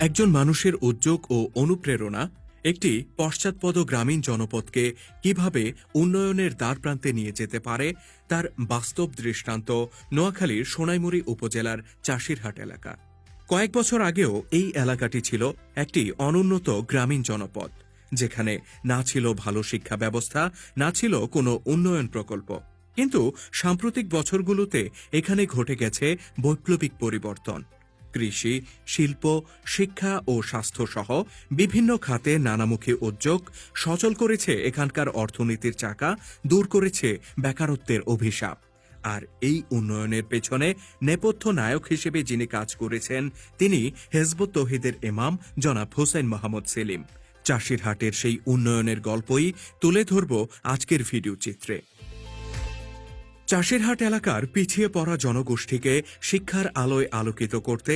একজন মানুষের উদ্যোগ ও অনুপ্রেরণা একটি পশ্চাৎপদ গ্রামীণ জনপদকে কীভাবে উন্নয়নের দ্বারপ্রান্তে নিয়ে যেতে পারে তার বাস্তব দৃষ্টান্ত নোয়াখালীর সোনাইমুড়ি উপজেলার চাষিরহাট এলাকা। কয়েক বছর আগেও এই এলাকাটি ছিল একটি অনুন্নত গ্রামীণ জনপদ, যেখানে না ছিল ভালো শিক্ষা ব্যবস্থা, না ছিল কোনো উন্নয়ন প্রকল্প। কিন্তু সাম্প্রতিক বছরগুলোতে এখানে ঘটে গেছে বৈপ্লবিক পরিবর্তন। কৃষি, শিল্প, শিক্ষা ও স্বাস্থ্য সহ বিভিন্ন খাতে নানামুখী উদ্যোগ সচল করেছে এখানকার অর্থনীতির চাকা, দূর করেছে বেকারত্বের অভিশাপ। আর এই উন্নয়নের পেছনে নেপথ্য নায়ক হিসেবে যিনি কাজ করেছেন, তিনি হেজবুত তহিদের ইমাম জনাব হোসেন মোহাম্মদ সেলিম। চাষির হাটের সেই উন্নয়নের গল্পই তুলে ধরব আজকের ভিডিও চিত্রে। চাষিরহাট এলাকার পিছিয়ে পড়া জনগোষ্ঠীকে শিক্ষার আলোয় আলোকিত করতে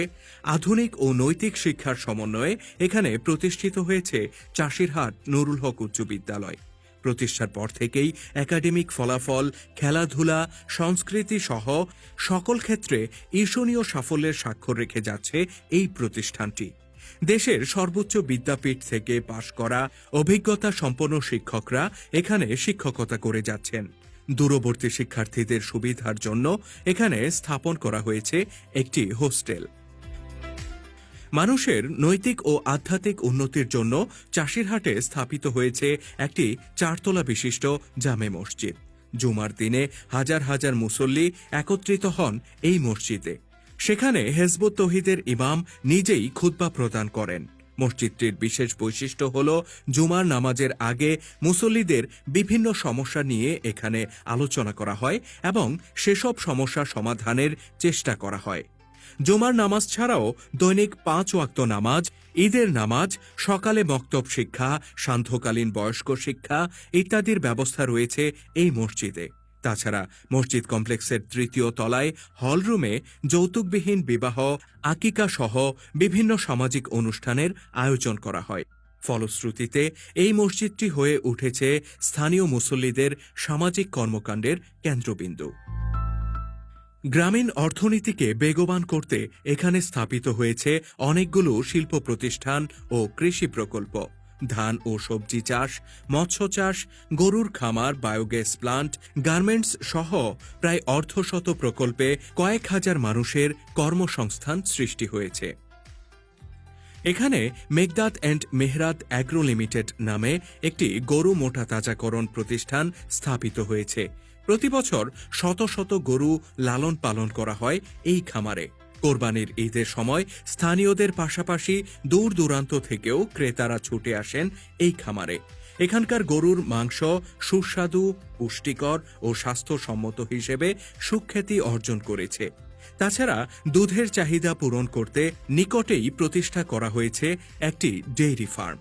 আধুনিক ও নৈতিক শিক্ষার সমন্বয়ে এখানে প্রতিষ্ঠিত হয়েছে চাষিরহাট নুরুল হক উচ্চ বিদ্যালয়। প্রতিষ্ঠার পর থেকেই একাডেমিক ফলাফল, খেলাধুলা, সংস্কৃতি সহ সকল ক্ষেত্রে ঈর্ষণীয় সাফল্যের স্বাক্ষর রেখে যাচ্ছে এই প্রতিষ্ঠানটি। দেশের সর্বোচ্চ বিদ্যাপীঠ থেকে পাশ করা অভিজ্ঞতা সম্পন্ন শিক্ষকরা এখানে শিক্ষকতা করে যাচ্ছেন। দূরবর্তী শিক্ষার্থীদের সুবিধার জন্য এখানে স্থাপন করা হয়েছে একটি হোস্টেল। মানুষের নৈতিক ও আধ্যাত্মিক উন্নতির জন্য চাষিরহাটে স্থাপিত হয়েছে একটি চারতলা বিশিষ্ট জামে মসজিদ। জুমার দিনে হাজার হাজার মুসল্লি একত্রিত হন এই মসজিদে। সেখানে হেজবুত তহিদের ইমাম নিজেই খুতবা প্রদান করেন। মসজিদটির বিশেষ বৈশিষ্ট্য হল জুমার নামাজের আগে মুসল্লিদের বিভিন্ন সমস্যা নিয়ে এখানে আলোচনা করা হয় এবং সেসব সমস্যা সমাধানের চেষ্টা করা হয়। জুমার নামাজ ছাড়াও দৈনিক পাঁচ ওয়াক্ত নামাজ, ঈদের নামাজ, সকালে মক্তব শিক্ষা, সান্ধ্যকালীন বয়স্ক শিক্ষা ইত্যাদির ব্যবস্থা রয়েছে এই মসজিদে। তাছাড়া মসজিদ কমপ্লেক্সের তৃতীয় তলায় হলরুমে যৌতুকবিহীন বিবাহ, আকিকা সহ বিভিন্ন সামাজিক অনুষ্ঠানের আয়োজন করা হয়। ফলশ্রুতিতে, এই মসজিদটি হয়ে উঠেছে স্থানীয় মুসল্লিদের সামাজিক কর্মকাণ্ডের কেন্দ্রবিন্দু। গ্রামীণ অর্থনীতিকে বেগবান করতে এখানে স্থাপিত হয়েছে অনেকগুলো শিল্প প্রতিষ্ঠান ও কৃষি প্রকল্প। ধান ও সবজি চাষ, মৎস্য চাষ, গরুর খামার, বায়োগ্যাস প্লান্ট, গার্মেন্টস সহ প্রায় অর্ধশত প্রকল্পে কয়েক হাজার মানুষের কর্মসংস্থান সৃষ্টি হয়েছে। এখানে Meghdat and Mehrat Agro Limited নামে একটি গরু মোটা তাজাকরণ প্রতিষ্ঠান স্থাপিত হয়েছে। প্রতি বছর শত শত গরু লালন পালন করা হয় এই খামারে। কোরবানির ঈদের সময় স্থানীয়দের পাশাপাশি দূর দূরান্ত থেকেও ক্রেতারা ছুটে আসেন এই খামারে। এখানকার গরুর মাংস সুস্বাদু, পুষ্টিকর ও স্বাস্থ্যসম্মত হিসেবে সুখ্যাতি অর্জন করেছে। তাছাড়া দুধের চাহিদা পূরণ করতে নিকটেই প্রতিষ্ঠা করা হয়েছে একটি ডেইরি ফার্ম।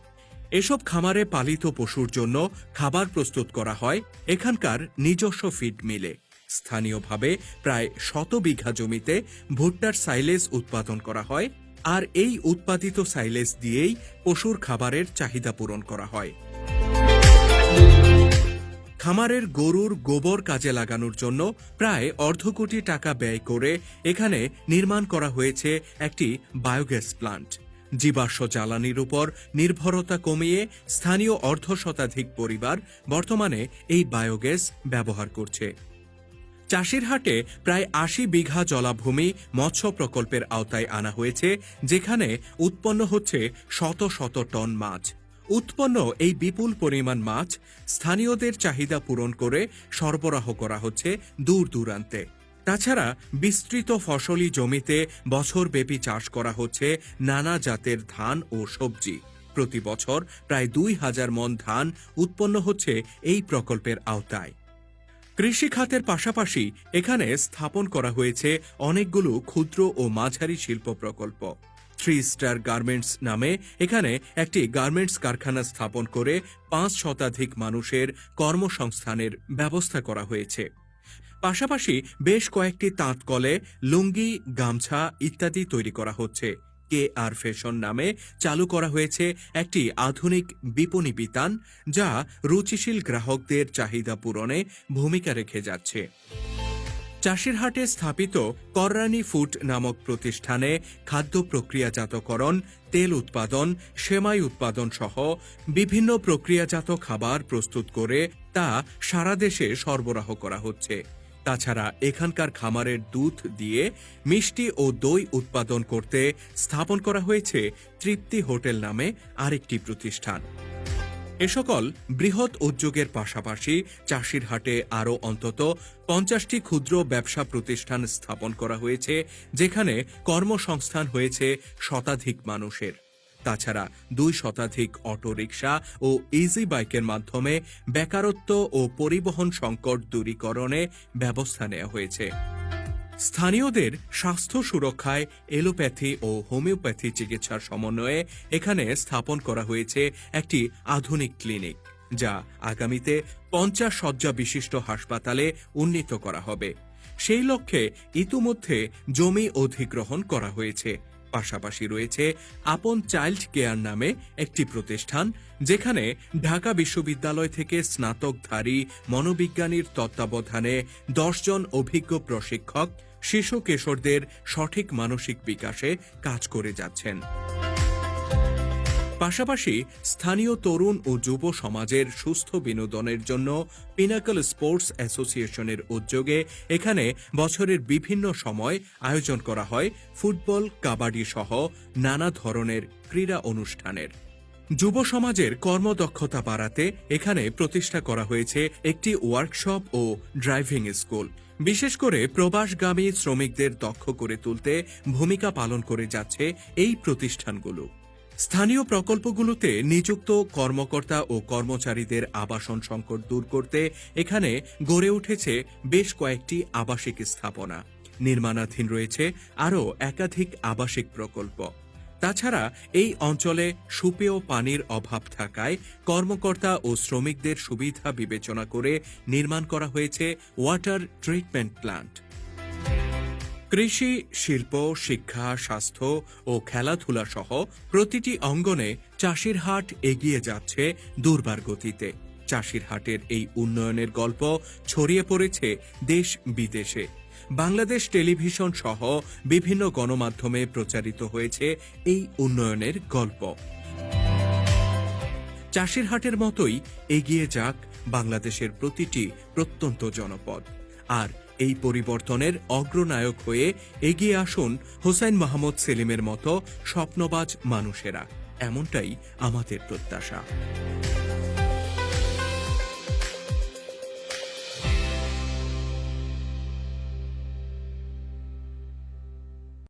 এসব খামারে পালিত পশুর জন্য খাবার প্রস্তুত করা হয়। এখানকার নিজস্ব ফিড মিলে। স্থানীয়ভাবে প্রায় শত বিঘা জমিতে ভুট্টার সাইলেজ উৎপাদন করা হয় আর এই উৎপাদিত সাইলেজ দিয়েই পশুর খাবারের চাহিদা পূরণ করা হয়। খামারের গরুর গোবর কাজে লাগানোর জন্য প্রায় অর্ধ কোটি টাকা ব্যয় করে এখানে নির্মাণ করা হয়েছে একটি বায়োগ্যাস প্লান্ট। জীবাশ্ম জ্বালানির উপর নির্ভরতা কমিয়ে স্থানীয় অর্ধ শতাধিক পরিবার বর্তমানে এই বায়োগ্যাস ব্যবহার করছে। চাষির হাটে প্রায় আশি বিঘা জলাভূমি মৎস্য প্রকল্পের আওতায় আনা হয়েছে, যেখানে উৎপন্ন হচ্ছে শত শত টন মাছ। উৎপন্ন এই বিপুল পরিমাণ মাছ স্থানীয়দের চাহিদা পূরণ করে সরবরাহ করা হচ্ছে দূর দূরান্তে। তাছাড়া বিস্তৃত ফসলি জমিতে বছরব্যাপী চাষ করা হচ্ছে নানা জাতের ধান ও সবজি। প্রতি বছর প্রায় দুই হাজার মন ধান উৎপন্ন হচ্ছে এই প্রকল্পের আওতায়। কৃষি খাতের পাশাপাশি এখানে স্থাপন করা হয়েছে অনেকগুলো ক্ষুদ্র ও মাঝারি শিল্প প্রকল্প। থ্রি স্টার গার্মেন্টস নামে এখানে একটি গার্মেন্টস কারখানা স্থাপন করে পাঁচ শতাধিক মানুষের কর্মসংস্থানের ব্যবস্থা করা হয়েছে। পাশাপাশি বেশ কয়েকটি তাঁত কলে লুঙ্গি, গামছা ইত্যাদি তৈরি করা হচ্ছে। কে আর ফ্যাশন নামে চালু করা হয়েছে একটি আধুনিক বিপণী বিতান যা রুচিশীল গ্রাহকদের চাহিদা পূরণে ভূমিকা রেখে যাচ্ছে। চাষিরহাটে স্থাপিত কররানি ফুড নামক প্রতিষ্ঠানে খাদ্য প্রক্রিয়াজাতকরণ, তেল উৎপাদন, সেমাই উৎপাদন সহ বিভিন্ন প্রক্রিয়াজাত খাবার প্রস্তুত করে তা সারা দেশে সরবরাহ করা হচ্ছে। তাছাড়া এখানকার খামারের দুধ দিয়ে মিষ্টি ও দই উৎপাদন করতে স্থাপন করা হয়েছে তৃপ্তি হোটেল নামে আরেকটি প্রতিষ্ঠান। এ সকল বৃহৎ উদ্যোগের পাশাপাশি চাষির হাটে আরও অন্তত পঞ্চাশটি ক্ষুদ্র ব্যবসা প্রতিষ্ঠান স্থাপন করা হয়েছে, যেখানে কর্মসংস্থান হয়েছে শতাধিক মানুষের। তাছাড়া দুই শতাধিক অটোরিকশা ও ইজি বাইকের মাধ্যমে বেকারত্ব ও পরিবহন সংকট দূরীকরণে ব্যবস্থা নেওয়া হয়েছে। স্থানীয়দের স্বাস্থ্য সুরক্ষায় এলোপ্যাথি ও হোমিওপ্যাথি চিকিৎসার সমন্বয়ে এখানে স্থাপন করা হয়েছে একটি আধুনিক ক্লিনিক, যা আগামীতে পঞ্চাশ শয্যা বিশিষ্ট হাসপাতালে উন্নীত করা হবে। সেই লক্ষ্যে ইতিমধ্যে জমি অধিগ্রহণ করা হয়েছে। পাশাপাশি রয়েছে আপন চাইল্ড কেয়ার নামে একটি প্রতিষ্ঠান, যেখানে ঢাকা বিশ্ববিদ্যালয় থেকে স্নাতকধারী মনোবিজ্ঞানীর তত্ত্বাবধানে দশজন অভিজ্ঞ প্রশিক্ষক, শিশু কিশোরদের সঠিক মানসিক বিকাশে কাজ করে যাচ্ছেন। পাশাপাশি স্থানীয় তরুণ ও যুব সমাজের সুস্থ বিনোদনের জন্য পিনাকল স্পোর্টস অ্যাসোসিয়েশনের উদ্যোগে এখানে বছরের বিভিন্ন সময় আয়োজন করা হয় ফুটবল, কাবাডি সহ নানা ধরনের ক্রীড়া অনুষ্ঠানের। যুব সমাজের কর্মদক্ষতা বাড়াতে এখানে প্রতিষ্ঠা করা হয়েছে একটি ওয়ার্কশপ ও ড্রাইভিং স্কুল বিশেষ করে প্রবাসগামী শ্রমিকদের দক্ষ করে তুলতে ভূমিকা পালন করে যাচ্ছে এই প্রতিষ্ঠানগুলো। স্থানীয় প্রকল্পগুলোতে নিযুক্ত কর্মকর্তা ও কর্মচারীদের আবাসন সংকট দূর করতে এখানে গড়ে উঠেছে বেশ কয়েকটি আবাসিক স্থাপনা। নির্মাণাধীন রয়েছে আরও একাধিক আবাসিক প্রকল্প। তাছাড়া এই অঞ্চলে সুপেয় পানির অভাব থাকায় কর্মকর্তা ও শ্রমিকদের সুবিধা বিবেচনা করে নির্মাণ করা হয়েছে ওয়াটার ট্রিটমেন্ট প্ল্যান্ট কৃষি, শিল্প, শিক্ষা, স্বাস্থ্য ও খেলাধুলা সহ প্রতিটি অঙ্গনে চাষির হাট এগিয়ে যাচ্ছে দুর্বার গতিতে। চাষির হাটের এই উন্নয়নের গল্প ছড়িয়ে পড়েছে দেশ বিদেশে। বাংলাদেশ টেলিভিশন সহ বিভিন্ন গণমাধ্যমে প্রচারিত হয়েছে এই উন্নয়নের গল্প। চাষির হাটের মতোই এগিয়ে যাক বাংলাদেশের প্রতিটি প্রত্যন্ত জনপদ। আর এই পরিবর্তনের অগ্রনায়ক হয়ে এগিয়ে আসুন হোসেন মাহমুদ সেলিমের মতো স্বপ্নবাজ মানুষেরা। এমনটাই আমাদের প্রত্যাশা।